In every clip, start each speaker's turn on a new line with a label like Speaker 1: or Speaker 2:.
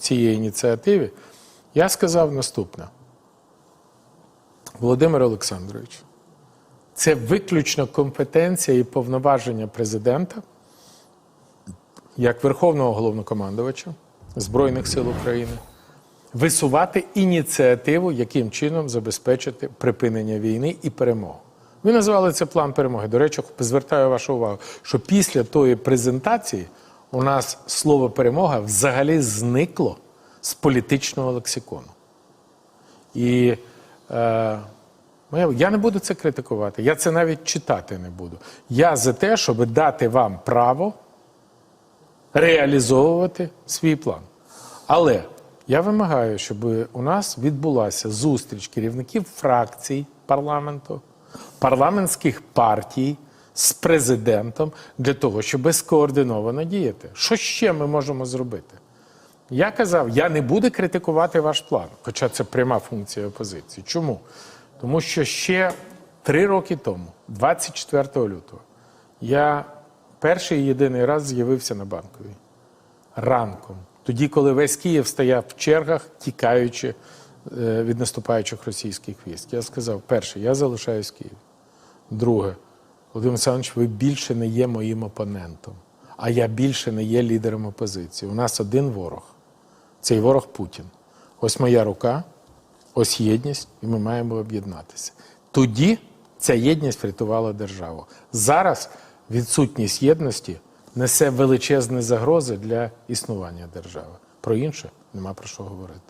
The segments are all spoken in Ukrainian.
Speaker 1: цієї ініціативи, я сказав наступне. Володимир Олександрович, це виключно компетенція і повноваження президента як Верховного головнокомандувача Збройних сил України висувати ініціативу, яким чином забезпечити припинення війни і перемогу. Ви назвали це план перемоги. До речі, звертаю вашу увагу, що після тої презентації у нас слово перемога взагалі зникло з політичного лексикону. І е, я не буду це критикувати, я це навіть читати не буду. Я за те, щоб дати вам право реалізовувати свій план. Але я вимагаю, щоб у нас відбулася зустріч керівників фракцій парламенту, парламентських партій з президентом для того, щоб скоординовано діяти. Що ще ми можемо зробити? Я казав, я не буду критикувати ваш план, хоча це пряма функція опозиції. Чому? Тому що ще три роки тому, 24 лютого, я перший і єдиний раз з'явився на банковій ранком. Тоді, коли весь Київ стояв в чергах, тікаючи е, від наступаючих російських військ. Я сказав: перше, я залишаюсь в Києві. Друге, Володимир Олександрович, ви більше не є моїм опонентом, а я більше не є лідером опозиції. У нас один ворог. Цей ворог Путін. Ось моя рука, ось єдність, і ми маємо об'єднатися. Тоді ця єдність врятувала державу. Зараз відсутність єдності несе величезні загрози для існування держави. Про інше нема про що говорити.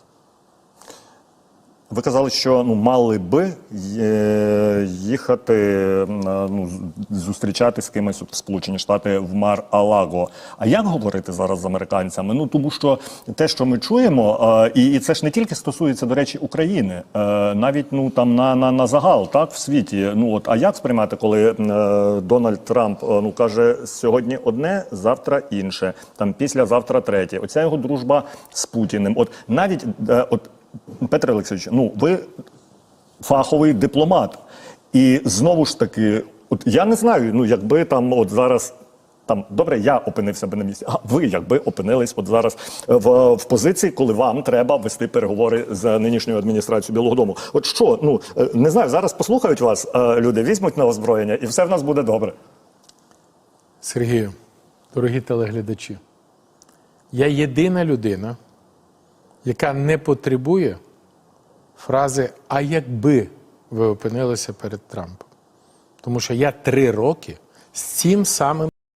Speaker 2: Ви казали, що ну мали би е, їхати е, ну зустрічати з кимось от Сполучені Штати в Мар-Алаго. А як говорити зараз з американцями? Ну тому що те, що ми чуємо, е, і, і це ж не тільки стосується, до речі, України, навіть ну там на, на, на загал, так в світі. Ну от а як сприймати, коли Дональд Трамп ну каже сьогодні одне, завтра інше, там післязавтра третє. Оця його дружба з Путіним. От навіть от. Петро Олексійович, ну ви фаховий дипломат. І знову ж таки, от я не знаю, ну якби там от зараз. Там добре, я опинився би на місці. А ви якби опинились от зараз в, в позиції, коли вам треба вести переговори з нинішньою адміністрацією Білого Дому. От що, ну е, не знаю, зараз послухають вас е, люди, візьмуть на озброєння, і все в нас буде добре.
Speaker 1: Сергію, дорогі телеглядачі, я єдина людина, яка не потребує фрази А якби ви опинилися перед Трампом. Тому що я три роки з цим самим